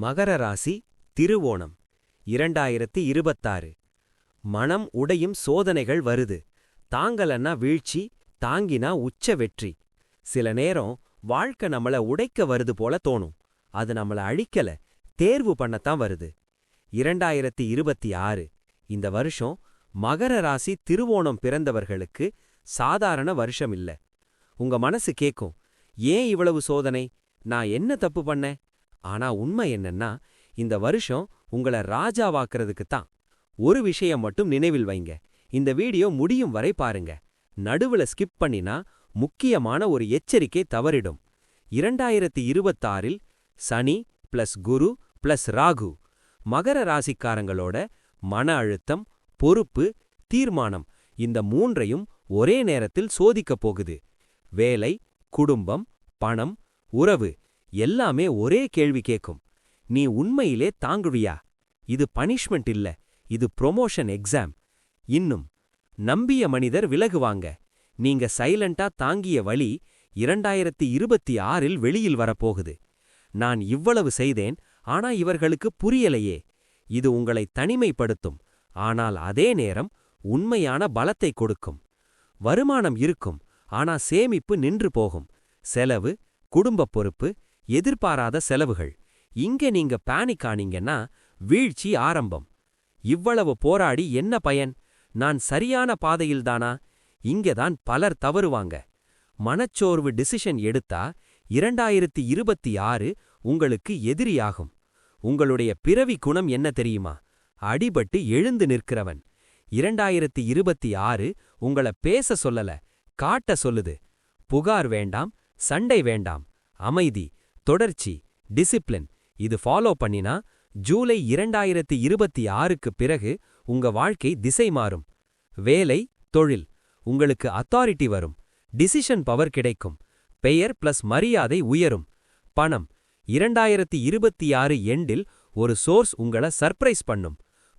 மகர ராசி திருவோணம் இரண்டாயிரத்தி இருபத்தாறு. மனம் உடையும் சோதனைகள் வருது. தாங்கலன்னா வீழ்ச்சி தாங்கினா உச்ச வெற்றி. சில நேரம் வாழ்க்கை நம்மள உடைக்க வருது போல தோணும். அது நம்மள அழிக்கல தேர்வு பண்ணத்தான் வருது. இரண்டாயிரத்தி இருபத்தி ஆறு. இந்த வருஷம் மகர ராசி திருவோணம் பிறந்தவர்களுக்கு சாதாரண வருஷம் இல்ல. உங்க மனசு கேக்கும் ஏன் இவ்வளவு சோதனை? நான் என்ன தப்பு பண்ணேன்? ஆனா உண்மை என்னன்னா இந்த வருஷம் உங்கள ராஜாவாக்குறதுக்கு தான் ஒரு விஷயம் மட்டும் நினைவில் வைங்க. இந்த வீடியோ முடியும் வரை பாருங்க. நடுவுல ஸ்கிப் பண்ணினா முக்கியமான ஒரு எச்சரிக்கை தவறிடும். இரண்டாயிரத்தி இருபத்தாறில் சனி பிளஸ் குரு பிளஸ் ராகு மகர ராசிக்காரங்களோட மன அழுத்தம் பொறுப்பு தீர்மானம் இந்த மூன்றையும் ஒரே நேரத்தில் சோதிக்கப் போகுது. வேலை குடும்பம் பணம் உறவு எல்லாமே ஒரே கேள்வி கேட்கும் நீ உண்மையிலே தாங்குவியா? இது பனிஷ்மெண்ட் இல்ல இது ப்ரொமோஷன் எக்ஸாம். இன்னும் நம்பிய மனிதர் விலகுவாங்க. நீங்க சைலண்டா தாங்கிய வழி இரண்டாயிரத்தி இருபத்தி ஆறில் வெளியில் வரப்போகுது. நான் இவ்வளவு செய்தேன் ஆனா இவர்களுக்கு புரியலையே. இது உங்களை தனிமைப்படுத்தும் ஆனால் அதே நேரம் உண்மையான பலத்தை கொடுக்கும். வருமானம் இருக்கும் ஆனா சேமிப்பு நின்று போகும். செலவு குடும்பப் பொறுப்பு எதிர்பாராத செலவுகள். இங்க நீங்க பேனிக் ஆனீங்கன்னா வீழ்ச்சி ஆரம்பம். இவ்வளவு போராடி என்ன பயன்? நான் சரியான பாதையில்தானா இங்கதான் பலர் தவறுவாங்க. மனச்சோர்வு டிசிஷன் எடுத்தா இரண்டாயிரத்தி இருபத்தி ஆறு உங்களுக்கு எதிரியாகும். உங்களுடைய பிறவி குணம் என்ன தெரியுமா? அடிபட்டு எழுந்து நிற்கிறவன். இரண்டாயிரத்தி இருபத்தி ஆறு உங்கள பேச சொல்லல காட்ட சொல்லுது. புகார் வேண்டாம் சண்டை வேண்டாம். அமைதி. தொடர்ச்சி டிசிப்ளின். இது ஃபாலோ பண்ணினா ஜூலை இரண்டாயிரத்தி இருபத்தி ஆறுக்கு பிறகு உங்க வாழ்க்கை திசை மாறும். வேலை தொழில் உங்களுக்கு அத்தாரிட்டி வரும். டிசிஷன் பவர் கிடைக்கும். பெயர் பிளஸ் மரியாதை உயரும். பணம் இரண்டாயிரத்தி இருபத்தி ஆறு எண்டில் ஒரு சோர்ஸ் உங்கள சர்ப்ரைஸ் பண்ணும்.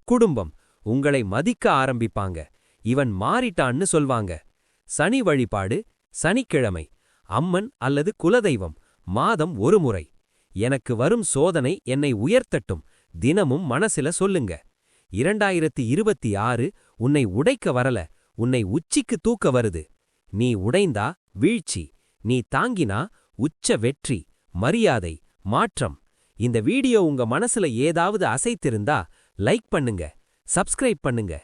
குடும்பம் உங்களை மதிக்க ஆரம்பிப்பாங்க. இவன் மாறிட்டான்னு சொல்வாங்க. சனி வழிபாடு சனிக்கிழமை அம்மன் அல்லது குலதெய்வம். மாதம் ஒரு முறை. எனக்கு வரும் சோதனை என்னை உயர்த்தட்டும். தினமும் மனசில சொல்லுங்க. இரண்டாயிரத்தி இருபத்தி ஆறு உன்னை உடைக்க வரல. உன்னை உச்சிக்கு தூக்க வருது. நீ உடைந்தா வீழ்ச்சி. நீ தாங்கினா உச்ச வெற்றி மரியாதை மாற்றம். இந்த வீடியோ உங்க மனசுல ஏதாவது அசைத்திருந்தா லைக் பண்ணுங்க. சப்ஸ்கிரைப் பண்ணுங்க.